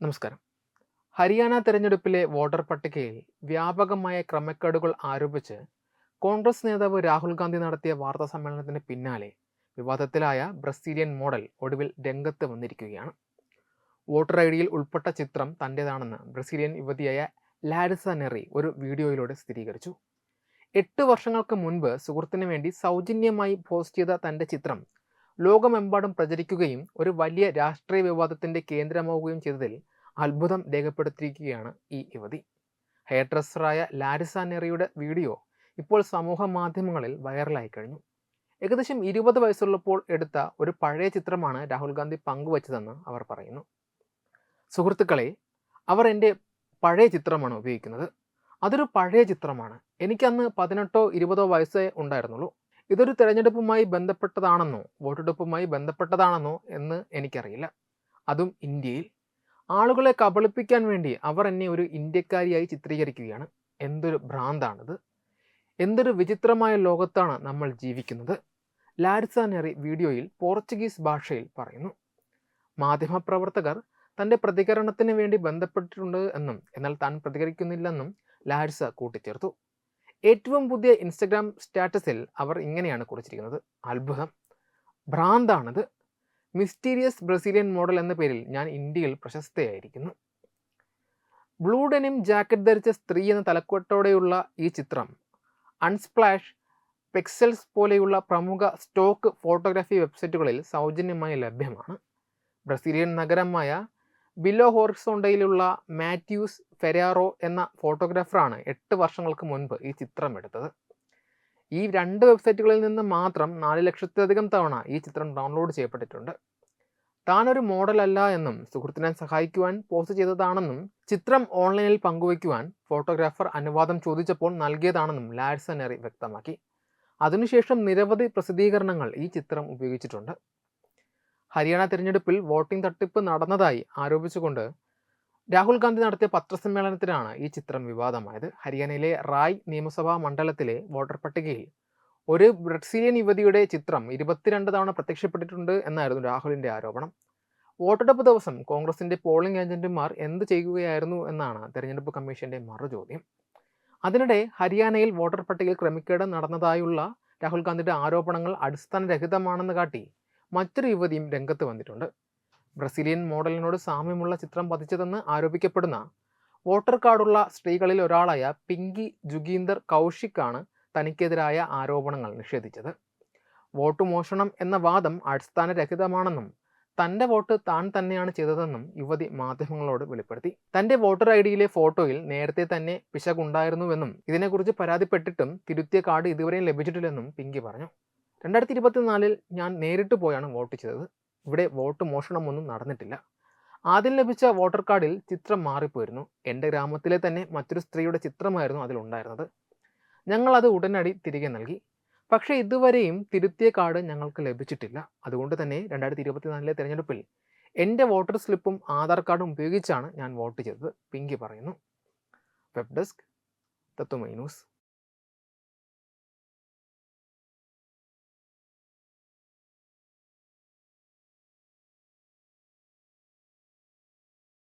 നമസ്കാരം. ഹരിയാന തെരഞ്ഞെടുപ്പിലെ വോട്ടർ പട്ടികയിൽ വ്യാപകമായ ക്രമക്കേടുകൾ ആരോപിച്ച് കോൺഗ്രസ് നേതാവ് രാഹുൽ ഗാന്ധി നടത്തിയ വാർത്താ സമ്മേളനത്തിന് പിന്നാലെ വിവാദത്തിലായ ബ്രസീലിയൻ മോഡൽ ഒടുവിൽ രംഗത്ത് വന്നിരിക്കുകയാണ്. വോട്ടർ ഐ ഡിയിൽ ഉൾപ്പെട്ട ചിത്രം തന്റേതാണെന്ന് ബ്രസീലിയൻ യുവതിയായ ലാരിസ നെറി ഒരു വീഡിയോയിലൂടെ സ്ഥിരീകരിച്ചു. എട്ട് വർഷങ്ങൾക്ക് മുൻപ് സുഹൃത്തിന് വേണ്ടി സൗജന്യമായി പോസ്റ്റ് ചെയ്ത തന്റെ ചിത്രം ലോകമെമ്പാടും പ്രചരിക്കുകയും ഒരു വലിയ രാഷ്ട്രീയ വിവാദത്തിന്റെ കേന്ദ്രമാവുകയും ചെയ്തതിൽ അത്ഭുതം രേഖപ്പെടുത്തിയിരിക്കുകയാണ് ഈ യുവതി. ഹെയർ ഡ്രസ്സറായ ലാരിസ നെറിയുടെ വീഡിയോ ഇപ്പോൾ സമൂഹ മാധ്യമങ്ങളിൽ വൈറലായി കഴിഞ്ഞു. ഏകദേശം ഇരുപത് വയസ്സുള്ളപ്പോൾ എടുത്ത ഒരു പഴയ ചിത്രമാണ് രാഹുൽ ഗാന്ധി പങ്കുവച്ചതെന്ന് അവർ പറയുന്നു. സുഹൃത്തുക്കളെ അവർ എന്റെ പഴയ ചിത്രമാണ് ഉപയോഗിക്കുന്നത്. അതൊരു പഴയ ചിത്രമാണ്. എനിക്കന്ന് പതിനെട്ടോ ഇരുപതോ വയസ്സേ ഉണ്ടായിരുന്നുള്ളൂ. ഇതൊരു തെരഞ്ഞെടുപ്പുമായി ബന്ധപ്പെട്ടതാണെന്നോ വോട്ടെടുപ്പുമായി ബന്ധപ്പെട്ടതാണെന്നോ എന്ന് എനിക്കറിയില്ല. അതും ഇന്ത്യയിൽ. ആളുകളെ കബളിപ്പിക്കാൻ വേണ്ടി അവർ എന്നെ ഒരു ഇന്ത്യക്കാരിയായി ചിത്രീകരിക്കുകയാണ്. എന്തൊരു ഭ്രാന്താണിത്. എന്തൊരു വിചിത്രമായ ലോകത്താണ് നമ്മൾ ജീവിക്കുന്നത്. ലാരിസ നെറി വീഡിയോയിൽ പോർച്ചുഗീസ് ഭാഷയിൽ പറയുന്നു. മാധ്യമപ്രവർത്തകർ തന്റെ പ്രതികരണത്തിന് വേണ്ടി ബന്ധപ്പെട്ടിട്ടുണ്ട് എന്നും എന്നാൽ താൻ പ്രതികരിക്കുന്നില്ലെന്നും ലാരിസ കൂട്ടിച്ചേർത്തു. ഏറ്റവും പുതിയ ഇൻസ്റ്റഗ്രാം സ്റ്റാറ്റസിൽ അവർ ഇങ്ങനെയാണ് കുറിച്ചിരിക്കുന്നത്. അത്ഭുതം. ഭ്രാന്താണത്. മിസ്റ്റീരിയസ് ബ്രസീലിയൻ മോഡൽ എന്ന പേരിൽ ഞാൻ ഇന്ത്യയിൽ പ്രശസ്തയായിരിക്കുന്നു. ബ്ലൂ ജാക്കറ്റ് ധരിച്ച സ്ത്രീ എന്ന തലക്കെട്ടോടെയുള്ള ഈ ചിത്രം അൺസ്പ്ലാഷ് പെക്സൽസ് പോലെയുള്ള പ്രമുഖ സ്റ്റോക്ക് ഫോട്ടോഗ്രാഫി വെബ്സൈറ്റുകളിൽ സൗജന്യമായി ലഭ്യമാണ്. ബ്രസീലിയൻ നഗരമായ ബിലോ ഹോർസോണ്ടയിലുള്ള മാത്യൂസ് ഫെരാറോ എന്ന ഫോട്ടോഗ്രാഫറാണ് എട്ട് വർഷങ്ങൾക്ക് മുൻപ് ഈ ചിത്രം എടുത്തത്. ഈ രണ്ട് വെബ്സൈറ്റുകളിൽ നിന്ന് മാത്രം നാല് ലക്ഷത്തിലധികം തവണ ഈ ചിത്രം ഡൗൺലോഡ് ചെയ്യപ്പെട്ടിട്ടുണ്ട്. താനൊരു മോഡലല്ല എന്നും സുഹൃത്തിനെ സഹായിക്കുവാൻ പോസ്റ്റ് ചെയ്തതാണെന്നും ചിത്രം ഓൺലൈനിൽ പങ്കുവയ്ക്കുവാൻ ഫോട്ടോഗ്രാഫർ അനുവാദം ചോദിച്ചപ്പോൾ നൽകിയതാണെന്നും എറി വ്യക്തമാക്കി. അതിനുശേഷം നിരവധി പ്രസിദ്ധീകരണങ്ങൾ ഈ ചിത്രം ഉപയോഗിച്ചിട്ടുണ്ട്. ഹരിയാന തിരഞ്ഞെടുപ്പിൽ വോട്ടിംഗ് തട്ടിപ്പ് നടന്നതായി ആരോപിച്ചുകൊണ്ട് രാഹുൽ ഗാന്ധി നടത്തിയ പത്രസമ്മേളനത്തിലാണ് ഈ ചിത്രം വിവാദമായത്. ഹരിയാനയിലെ റായ് നിയമസഭാ മണ്ഡലത്തിലെ വോട്ടർ പട്ടികയിൽ ഒരു ബ്രസീലിയൻ യുവതിയുടെ ചിത്രം ഇരുപത്തിരണ്ട് തവണ പ്രത്യക്ഷപ്പെട്ടിട്ടുണ്ട് എന്നായിരുന്നു രാഹുലിന്റെ ആരോപണം. വോട്ടെടുപ്പ് ദിവസം കോൺഗ്രസിന്റെ പോളിംഗ് ഏജന്റുമാർ എന്ത് ചെയ്യുകയായിരുന്നു എന്നാണ് തെരഞ്ഞെടുപ്പ് കമ്മീഷന്റെ മറുചോദ്യം. അതിനിടെ ഹരിയാനയിൽ വോട്ടർ പട്ടികയിൽ ക്രമക്കേട് നടന്നതായുള്ള രാഹുൽ ഗാന്ധിയുടെ ആരോപണങ്ങൾ അടിസ്ഥാനരഹിതമാണെന്ന് കാട്ടി മറ്റൊരു യുവതിയും രംഗത്ത് വന്നിട്ടുണ്ട്. ബ്രസീലിയൻ മോഡലിനോട് സാമ്യമുള്ള ചിത്രം പതിച്ചതെന്ന് ആരോപിക്കപ്പെടുന്ന വോട്ടർ കാർഡുള്ള സ്ത്രീകളിൽ ഒരാളായ പിങ്കി ജുഗീന്ദർ കൗശിക്കാണ് തനിക്കെതിരായ ആരോപണങ്ങൾ നിഷേധിച്ചത്. വോട്ട് മോഷണം എന്ന വാദം അടിസ്ഥാനരഹിതമാണെന്നും തന്റെ വോട്ട് താൻ തന്നെയാണ് ചെയ്തതെന്നും യുവതി മാധ്യമങ്ങളോട് വെളിപ്പെടുത്തി. തന്റെ വോട്ടർ ഐ ഡിയിലെ ഫോട്ടോയിൽ നേരത്തെ തന്നെ പിശകുണ്ടായിരുന്നുവെന്നും ഇതിനെക്കുറിച്ച് പരാതിപ്പെട്ടിട്ടും തിരുത്തിയ കാർഡ് ഇതുവരെയും ലഭിച്ചിട്ടില്ലെന്നും പിങ്കി പറഞ്ഞു. രണ്ടായിരത്തി ഇരുപത്തിനാലിൽ ഞാൻ നേരിട്ട് പോയാണ് വോട്ട് ചെയ്തത്. ഇവിടെ വോട്ട് മോഷണമൊന്നും നടന്നിട്ടില്ല. ആദ്യം ലഭിച്ച വോട്ടർ കാർഡിൽ ചിത്രം മാറിപ്പോയിരുന്നു. എന്റെ ഗ്രാമത്തിലെ തന്നെ മറ്റൊരു സ്ത്രീയുടെ ചിത്രമായിരുന്നു അതിലുണ്ടായിരുന്നത്. ഞങ്ങളത് ഉടനടി തിരികെ നൽകി. പക്ഷേ ഇതുവരെയും തിരുത്തിയ കാർഡ് ഞങ്ങൾക്ക് ലഭിച്ചിട്ടില്ല. അതുകൊണ്ട് തന്നെ രണ്ടായിരത്തി ഇരുപത്തിനാലിലെ തിരഞ്ഞെടുപ്പിൽ എന്റെ വോട്ടർ സ്ലിപ്പും ആധാർ കാർഡും ഉപയോഗിച്ചാണ് ഞാൻ വോട്ട് ചെയ്തത് പിങ്കി പറയുന്നു. Web desk Tathwamayi news.